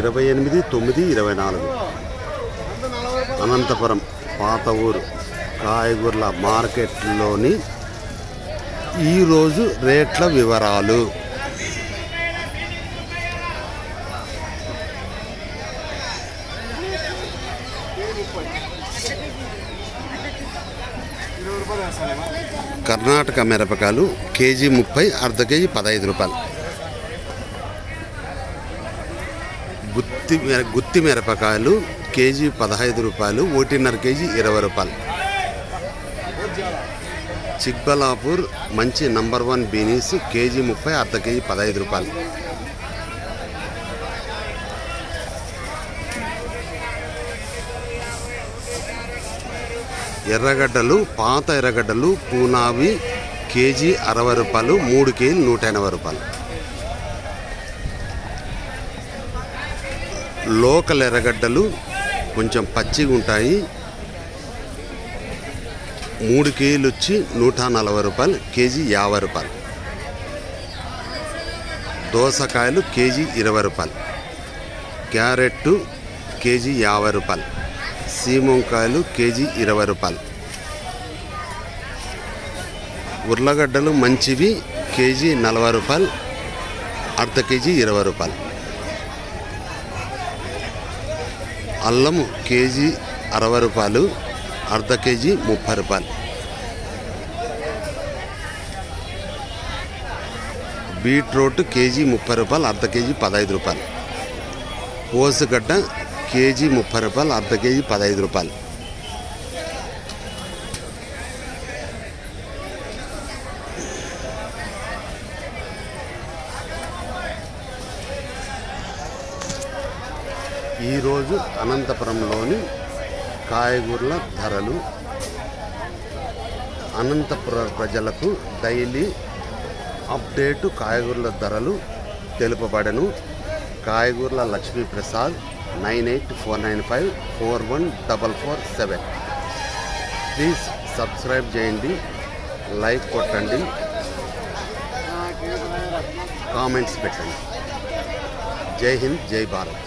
ఇరవై ఎనిమిది తొమ్మిది ఇరవై నాలుగు. అనంతపురం పాత ఊరు కాయగూరల మార్కెట్లోని ఈరోజు రేట్ల వివరాలు. కర్ణాటక మిరపకాయలు కేజీ ముప్పై అర్ధ కేజీ పదహైదు రూపాయలు. గుత్తి గుత్తి మిరపకాయలు కేజీ పదహైదు రూపాయలు ఒకటిన్నర కేజీ ఇరవై రూపాయలు. చిక్బలాపూర్ మంచి నంబర్ వన్ బీనీస్ కేజీ ముప్పై అర్ధ కేజీ పదహైదు రూపాయలు. ఎర్రగడ్డలు పాత ఎర్రగడ్డలు పూనావి కేజీ అరవై రూపాయలు మూడు కేజీ నూట ఎనభై రూపాయలు. లోకల్ ఎర్రగడ్డలు కొంచెం పచ్చిగా ఉంటాయి. మూడు కేజీలు వచ్చి నూట నలభై రూపాయలు కేజీ యాభై రూపాయలు. దోసకాయలు కేజీ ఇరవై రూపాయలు. క్యారెట్ కేజీ యాభై రూపాయలు. సీమంకాయలు కేజీ ఇరవై రూపాయలు. ఉర్లగడ్డలు మంచివి కేజీ నలభై రూపాయలు అర్ధ కేజీ ఇరవై రూపాయలు. అల్లం కేజీ అరవై రూపాయలు అర్ధ కేజీ ముప్పై రూపాయలు. బీట్రూట్ కేజీ ముప్పై రూపాయలు అర్ధ కేజీ పదహైదు రూపాయలు. కోసుగడ్డ కేజీ ముప్పై రూపాయలు అర్ధ కేజీ పదహైదు రూపాయలు. ఈరోజు అనంతపురంలోని కాయగూరల ధరలు. అనంతపుర ప్రజలకు డైలీ అప్డేటు కాయగూరల ధరలు తెలుపబడను. కాయగూరల Lakshmiprasad nine eight four nine five four one double four seven. Please subscribe చేయండి లైక్ కొట్టండి కామెంట్స్ పెట్టండి. జై హింద్ జై భారత్.